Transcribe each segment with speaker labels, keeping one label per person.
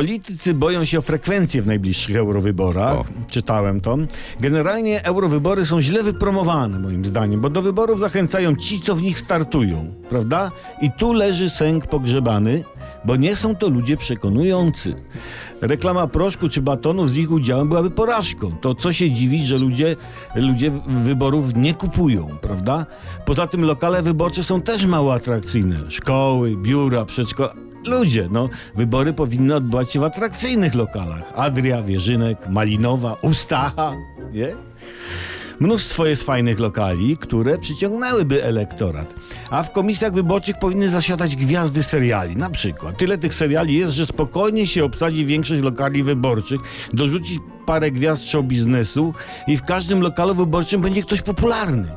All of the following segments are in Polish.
Speaker 1: Politycy boją się o frekwencję w najbliższych eurowyborach.
Speaker 2: O.
Speaker 1: Czytałem to. Generalnie eurowybory są źle wypromowane, moim zdaniem, bo do wyborów zachęcają ci, co w nich startują, prawda? I tu leży sęk pogrzebany, bo nie są to ludzie przekonujący. Reklama proszku czy batonów z ich udziałem byłaby porażką. To co się dziwić, że ludzie, ludzie wyborów nie kupują, prawda? Poza tym lokale wyborcze są też mało atrakcyjne. Szkoły, biura, przedszkola. Ludzie, no, wybory powinny odbywać się w atrakcyjnych lokalach. Adria, Wierzynek, Malinowa, Ustacha, nie? Mnóstwo jest fajnych lokali, które przyciągnęłyby elektorat. A w komisjach wyborczych powinny zasiadać gwiazdy seriali. Na przykład. Tyle tych seriali jest, że spokojnie się obsadzi większość lokali wyborczych, dorzucić parę gwiazd show biznesu i w każdym lokalu wyborczym będzie ktoś popularny.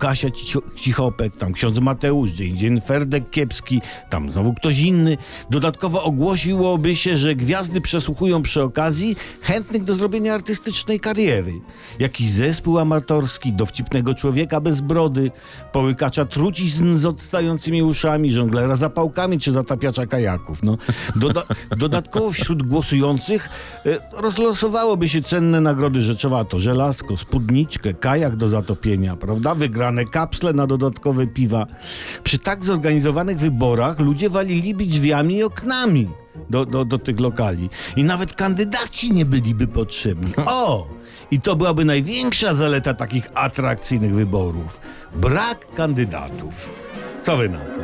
Speaker 1: Kasia Cicho- Cichopek, tam ksiądz Mateusz, gdzie indziej Ferdek Kiepski, tam znowu ktoś inny. Dodatkowo ogłosiłoby się, że gwiazdy przesłuchują przy okazji chętnych do zrobienia artystycznej kariery. Jakiś zespół amatorski, dowcipnego człowieka bez brody, połykacza trucizn z odstającymi uszami, żonglera zapałkami czy zatapiacza kajaków. No, doda dodatkowo wśród głosujących e, rozlosowałoby się cenne nagrody rzeczowe, a to żelazko, spódniczkę, kajak do zatopienia, prawda? Wygrane kapsle na dodatkowe piwa. Przy tak zorganizowanych wyborach ludzie waliliby drzwiami i oknami do, do, do tych lokali. I nawet kandydaci nie byliby potrzebni. O! I to byłaby największa zaleta takich atrakcyjnych wyborów. Brak kandydatów. Co wy na to?